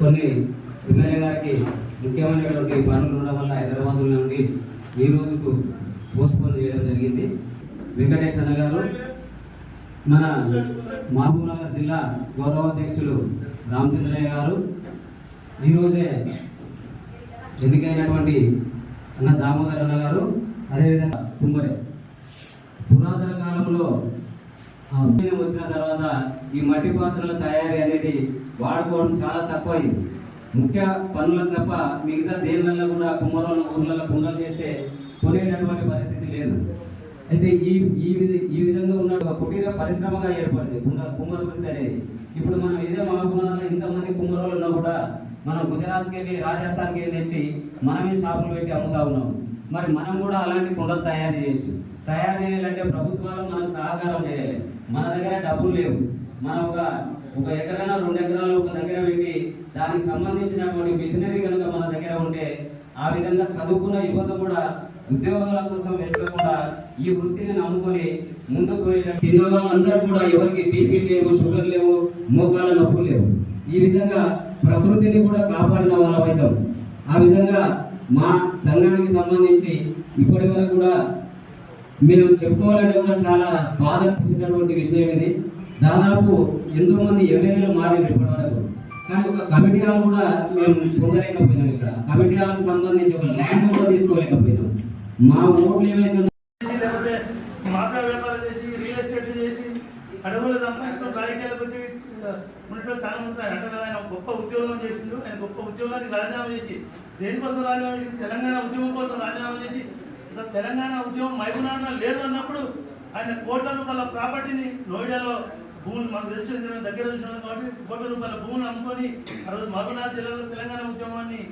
కొన్ని ఎమ్మెల్యే గారికి ముఖ్యమైనటువంటి పనులు ఉండడం వల్ల హైదరాబాద్ నుండి ఈ రోజుకు పోస్ట్పోన్ చేయడం జరిగింది. వెంకటేష్ అన్న గారు మన మహబూబ్నగర్ జిల్లా గౌరవాధ్యక్షులు రామచంద్రయ్య గారు ఈరోజే ఎన్నికైనటువంటి అన్న దామోదర్ అన్న గారు అదేవిధంగా కుమ్మరే. పురాతన కాలంలో వచ్చిన తర్వాత ఈ మట్టి పాత్రల తయారీ అనేది వాడుకోవడం చాలా తక్కువైంది. ముఖ్య పనులకు తప్ప మిగతా దేనిలలో కూడా కుమ్మరోళ్ళ ఊర్లలో కుండలు చేస్తే కొనేటటువంటి పరిస్థితి లేదు. అయితే ఈ ఈ ఈ విధంగా ఉన్న ఒక కుటీర పరిశ్రమగా ఏర్పడింది. కుండ కుమ్మర వృత్తి అనేది. ఇప్పుడు మనం ఇదే మహబూబ్నగర్లో ఇంతమంది కుమ్మరోళ్ళు ఉన్నా కూడా మనం గుజరాత్కి వెళ్ళి రాజస్థాన్కి వెళ్ళి తెచ్చి మనమే షాపులు పెట్టి అమ్ముతా ఉన్నాం. మరి మనం కూడా అలాంటి కుండలు తయారు చేయొచ్చు. తయారు చేయాలంటే ప్రభుత్వాలు మనకు సహకారం చేయాలి. మన దగ్గర డబ్బులు లేవు. మనం ఒక ఒక ఎకరైనా రెండు ఎకరాలు ఒక దగ్గర పెట్టి దానికి సంబంధించినటువంటి మిషనరీ కనుక మన దగ్గర ఉంటే ఆ విధంగా చదువుకున్న యువత కూడా ఉద్యోగాల కోసం వెతకకుండా ఈ వృత్తిని నమ్ముకొని ముందుకు పోయేటట్టు అందరూ కూడా ఎవరికి బీపీ లేవు షుగర్ లేవు మోకాల నొప్పులు లేవు. ఈ విధంగా ప్రకృతిని కూడా కాపాడిన వాళ్ళం అవుతాం ఆ విధంగా మా సంఘానికి సంబంధించి ఇప్పటి వరకు కూడా మేము చెప్పుకోవాలంటే కూడా చాలా బాధ అనిపించినటువంటి విషయం ఇది. దాదాపు ఎంతో మంది ఎమ్మెల్యేలు మారారు ఇప్పటి వరకు కానీ ఒక కమిటీ హాల్ కూడా మేము పొందలేకపోయినాం ఇక్కడ. కమిటీ హాల్ సంబంధించి ఒక ల్యాండ్ కూడా తీసుకోలేకపోయినాం. మా ఓట్లు ఏమైతే చేసి రియల్ ఎస్టేట్ చేసి అడవులు సంపాదించుకుని రాజకీయాలకు వచ్చి ఉన్నటువంటి చాలా మంది ఉన్నారు. అంటే కదా ఆయన గొప్ప ఉద్యోగం చేసిండు. ఆయన గొప్ప ఉద్యోగానికి రాజీనామా చేసి దేనికోసం రాజీనామా చేసి తెలంగాణ ఉద్యమం కోసం రాజీనామా చేసి అసలు తెలంగాణ ఉద్యమం మైబునాన్న లేదు అన్నప్పుడు ఆయన కోట్ల రూపాయల ప్రాపర్టీని నోయిడాలో భూములు మాకు తెలిసి దగ్గర చూసినాం కాబట్టి కోట్ల రూపాయల భూములు అమ్ముకొని ఆ రోజు మహబూబ్నగర్ జిల్లాలో తెలంగాణ ఉద్యమాన్ని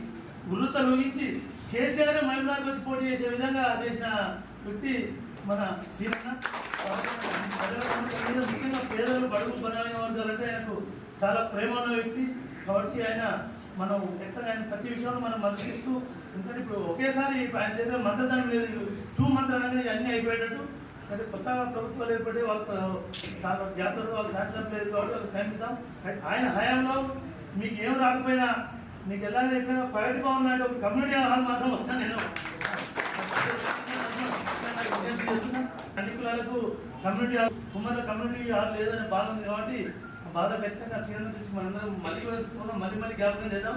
వృత్త ఊహించి కేసీఆర్ మహిళలకు వచ్చి పోటీ చేసే విధంగా చేసిన వ్యక్తి మన సీనన్న ముఖ్యంగా పేదలు బడుగు బలమైన వర్గాలంటే ఆయనకు చాలా ప్రేమ ఉన్న వ్యక్తి. కాబట్టి ఆయన మనం ఎక్కడ ఆయన ప్రతి విషయంలో మనం మద్దతిస్తూ ఎందుకంటే ఇప్పుడు ఒకేసారి ఆయన చేసిన మంత్రదానం లేదు. టూ మంత్రాలు అనగానే అన్నీ అయిపోయేటట్టు. అంటే కొత్తగా ప్రభుత్వాలు ఏర్పడి వాళ్ళు చాలా జాతరలు వాళ్ళ శాసనసభ్యులు లేదు కాబట్టి వాళ్ళకి టైం ఆయన హయాంలో మీకు ఏం రాకపోయినా మీకు ఎలా చెప్పినా ప్రగతి భవన్ ఒక కమ్యూనిటీ హాల్ మాత్రం వస్తాను నేను. అన్ని కులాలకు కమ్యూనిటీ హాల్ కుమ్మల కమ్యూనిటీ హాల్ లేదనే బాధ ఉంది కాబట్టి ఆ బాధ ఖచ్చితంగా శ్రీరంగ నుంచి మనందరం మళ్ళీ తెలుసుకుందాం మళ్ళీ మళ్ళీ జ్ఞాపకం చేద్దాం.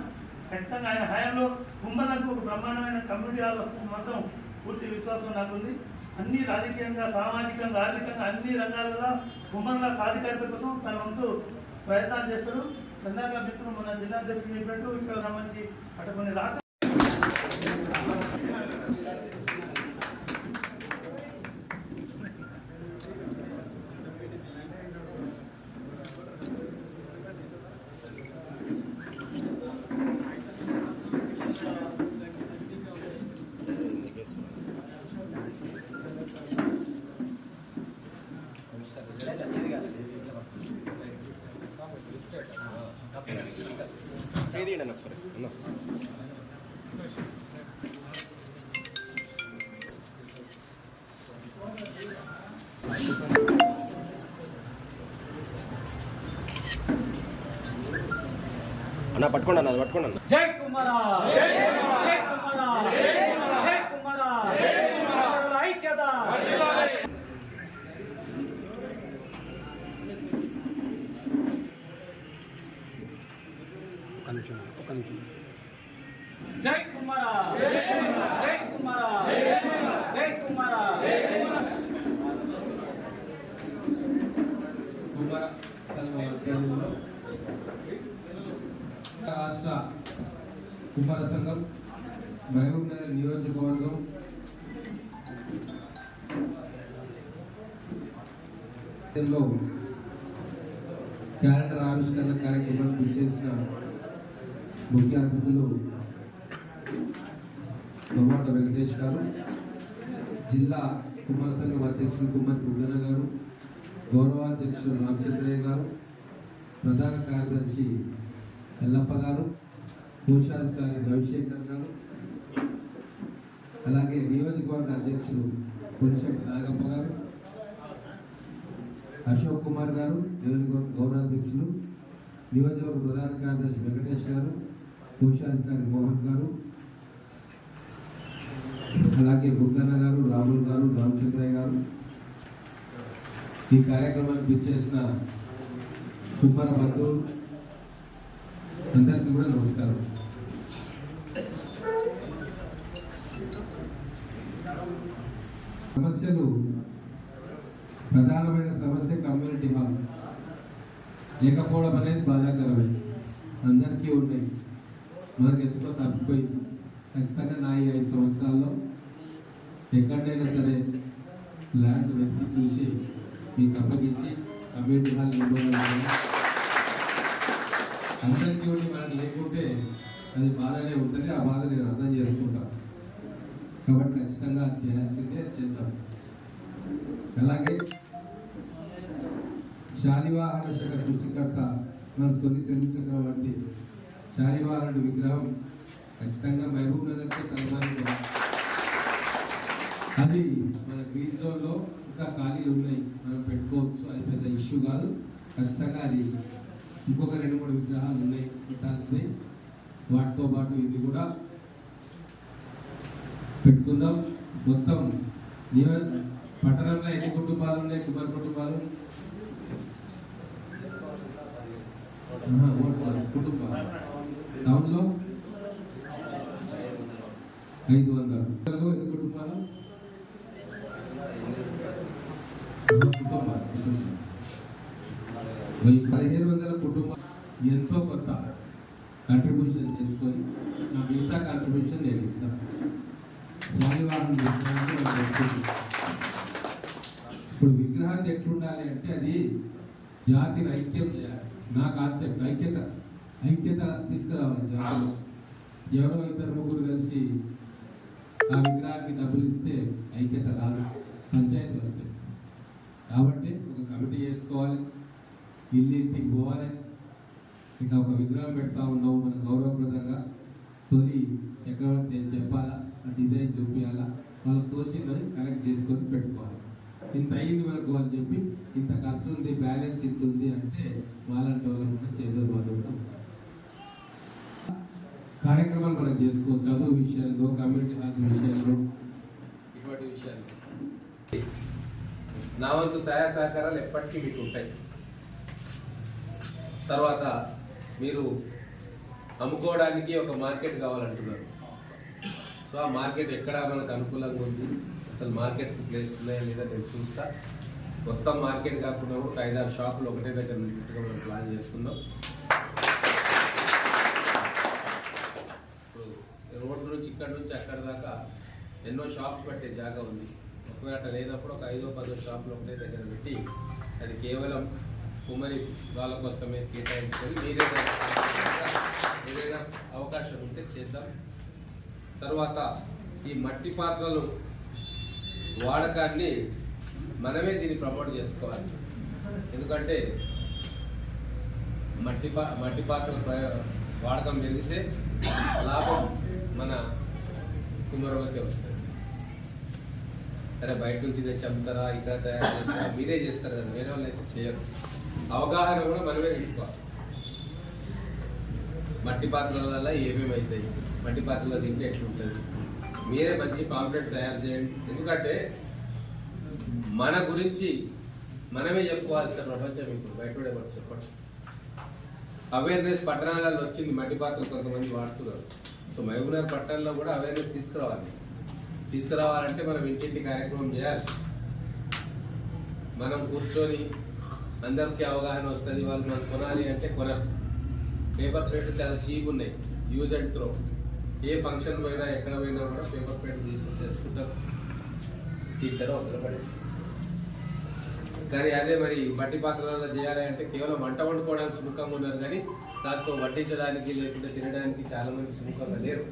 ఖచ్చితంగా ఆయన హయాంలో కుమ్మలకు ఒక బ్రహ్మాండమైన కమ్యూనిటీ హాల్ వస్తుంది మాత్రం పూర్తి విశ్వాసం నాకుంది. అన్ని రాజకీయంగా సామాజికంగా ఆర్థికంగా అన్ని రంగాలలో కుమ్మల సాధికారత కోసం తన వంతు ప్రయత్నాలు చేస్తాడు. ఇందాక మిత్రులు మన జిల్లా అధ్యక్షుడు చెప్పినట్టు ఇక్కడ సంబంధించి అటు కొన్ని రాష్ట్ర చేయండి ఒకసారి అన్న అన్న పట్టుకోండి అన్న అది పట్టుకోండి అన్న. జై కుమారా! జై కుమారా! జై కుమారా కుమారుల ఐక్యత జై కుమారా జై కుమారా జై కుమారా కుమార రాష్ట్ర కుమార సంఘం మహబూబ్ నగర్ నియోజకవర్గం లో క్యాలెండర్ ఆవిష్కరణ కార్యక్రమానికి చేసిన ముఖ్య అతిథులు దొమాట వెంకటేష్ గారు జిల్లా కుమార సంఘం అధ్యక్షులు కుమార్ బుగ్గన గారు గౌరవాధ్యక్షులు రామచంద్రయ్య గారు ప్రధాన కార్యదర్శి ఎల్లప్ప గారు కోశాధికారి రవిశేఖర్ గారు అలాగే నియోజకవర్గ అధ్యక్షులు కొనిశెట్టి నాగప్ప గారు అశోక్ కుమార్ గారు నియోజకవర్గ గౌరవాధ్యక్షులు నియోజకవర్గ ప్రధాన కార్యదర్శి వెంకటేష్ గారు కోశాధికారి మోహన్ గారు అలాగే బుగ్గన్న గారు రాముల్ గారు రామచంద్రయ్య గారు. ఈ కార్యక్రమానికి ఇచ్చేసిన కుప్పర బంధువులు అందరికీ కూడా నమస్కారం. సమస్యలు ప్రధానమైన సమస్య కమ్యూనిటీ హాల్. లేకపోవడం అనేది బాధాకరమే. అందరికీ ఉన్నాయి మనకు ఎంతో తప్పిపోయింది ఖచ్చితంగా నా ఈ ఐదు సంవత్సరాల్లో ఎక్కడైనా సరే ల్యాండ్ వెతికి చూసి మీకు అప్పగించి కమ్యూనిటీ హాల్ నిర్మాణం అందరికీ ఉండి మనకు లేకుంటే అది బాధనే ఉంటుంది ఆ బాధ నేను అర్థం చేసుకుంటా. కాబట్టి ఖచ్చితంగా చేయాల్సిందే చేద్దాం అలాగే శాలివాహన శాఖ సృష్టికర్త మన తొలి తెలుగు చక్రవర్తి శాలివాహనుడి విగ్రహం. ఖచ్చితంగా మహబూబ్ నగర్కి తలమాని అది మన గ్రీన్ జోన్లో ఇంకా ఖాళీలు ఉన్నాయి. మనం పెట్టుకోవచ్చు అది పెద్ద ఇష్యూ కాదు. ఖచ్చితంగా అది ఇంకొక రెండు మూడు విగ్రహాలు ఉన్నాయి పెట్టాల్సినవి. వాటితో పాటు ఇది కూడా పెట్టుకుందాం. మొత్తం పట్టణంలో ఎన్ని కుటుంబాలు ఉన్నాయి? కుమార్ కుటుంబాలు? కుటుంబాలు. టౌన్లో ఐదు వందలు. ఎన్ని కుటుంబాలు? కుటుంబాలు. పదిహేను వందల కుటుంబాలు. ఎంతో కొంత కంట్రిబ్యూషన్ చేసుకొని నా మిగతా కంట్రిబ్యూషన్ నేను ఇస్తాను. స్వామివారం ఇప్పుడు విగ్రహాన్ని ఎట్లుండాలి అంటే అది జాతిని ఐక్యం చేయాలి. నా కాన్సెప్ట్ ఐక్యత. ఐక్యత తీసుకురావాలి జాతిలో. ఎవరో ఇద్దరు ముగ్గురు కలిసి ఆ విగ్రహానికి డబ్బులు ఇస్తే ఐక్యత రాదు. పంచాయతీలు వస్తాయి. కాబట్టి ఒక కమిటీ చేసుకోవాలి ఇల్లు ఇంటికి పోవాలి. ఇంకా ఒక విగ్రహం పెడతా ఉన్నావు మన గౌరవప్రదంగా. తొలి చక్రవర్తి అని చెప్పాలా ఆ డిజైన్ చూపించాలా వాళ్ళకి తోచిందని కలెక్ట్ చేసుకొని పెట్టుకోవాలి. ఇంత అయింది మనకు అని చెప్పి ఇంత ఖర్చు ఉంది బ్యాలెన్స్ ఇంత ఉంది అంటే వాళ్ళంటి వాళ్ళని కూడా చేసుకో చేసుకోవచ్చు చదువు విషయాల్లో కమ్యూనిటీ హాల్స్ విషయాల్లో. ఇటువంటి విషయాలు. నా వంతు సహాయ సహకారాలు ఎప్పటికీ మీకు ఉంటాయి. తర్వాత మీరు అమ్ముకోవడానికి ఒక మార్కెట్ కావాలంటున్నారు. సో ఆ మార్కెట్ ఎక్కడ మనకు అనుకూలంగా ఉంది? అసలు మార్కెట్ ప్లేస్ ఉన్నాయా లేదా నేను చూస్తా. మొత్తం మార్కెట్ కాకుండా ఒక ఐదారు షాపులు ఒకటే దగ్గర ఉన్నట్టుగా మనం ప్లాన్ చేసుకుందాం ఇప్పుడు రోడ్డు నుంచి ఇక్కడ నుంచి అక్కడ దాకా ఎన్నో షాప్స్ పెట్టే జాగా ఉంది. ఒకవేళ అట్లా లేనప్పుడు ఒక ఐదో పదో షాపులు ఒకటే దగ్గర పెట్టి అది కేవలం కుమరి వాళ్ళ కోసమే కేటాయించుకొని ఏదైనా అవకాశం ఉంటే చేద్దాం. తర్వాత ఈ మట్టి పాత్రలు వాడకాన్ని మనమే దీన్ని ప్రమోట్ చేసుకోవాలి. ఎందుకంటే మట్టి పా మట్టి పాత్రల ప్రయో వాడకం పెరిగితే లాభం మన కుమ్మరులకే వస్తుంది సరే బయట నుంచి తెచ్చి అమ్ముతారా ఇక్కడ తయారు చేస్తారా? మీరే చేస్తారు కదా వేరే వాళ్ళు అయితే చేయరు. అవగాహన కూడా మనమే తీసుకోవాలి. మట్టి పాత్రలలో ఏమేమి అవుతాయి? మట్టి పాత్రలో తింటే ఎట్లుంటుంది? మీరే మంచి పాంప్లెట్ తయారు చేయండి. ఎందుకంటే మన గురించి మనమే చెప్పుకోవాల్సిన ప్రపంచం ఇప్పుడు. బయట కూడా ఎవరు అవేర్నెస్ పట్టణాలలో వచ్చింది మట్టి పాత్రలు కొంతమంది వాడుతున్నారు. సో మహబూబ్నగర్ పట్టణంలో కూడా అవేర్నెస్ తీసుకురావాలి. తీసుకురావాలంటే మనం ఇంటింటి కార్యక్రమం చేయాలి. మనం కూర్చొని అందరికీ అవగాహన వస్తుంది వాళ్ళు మనం కొనాలి అంటే కొనరు పేపర్ ప్లేట్లు చాలా చీప్ ఉన్నాయి యూజ్ అండ్ త్రో ఏ ఫంక్షన్ పోయినా ఎక్కడ పోయినా కూడా పేపర్ ప్లేట్ తీసుకొని చేసుకుంటారు. తింటారు అవతల పడేస్తారు. కానీ అదే మరి మట్టి పాత్రలలో చేయాలి అంటే కేవలం వంట వండుకోవడానికి సుముఖంగా ఉన్నారు కానీ దాంతో వడ్డించడానికి లేకుంటే తినడానికి చాలా మంది సుముఖంగా లేరు.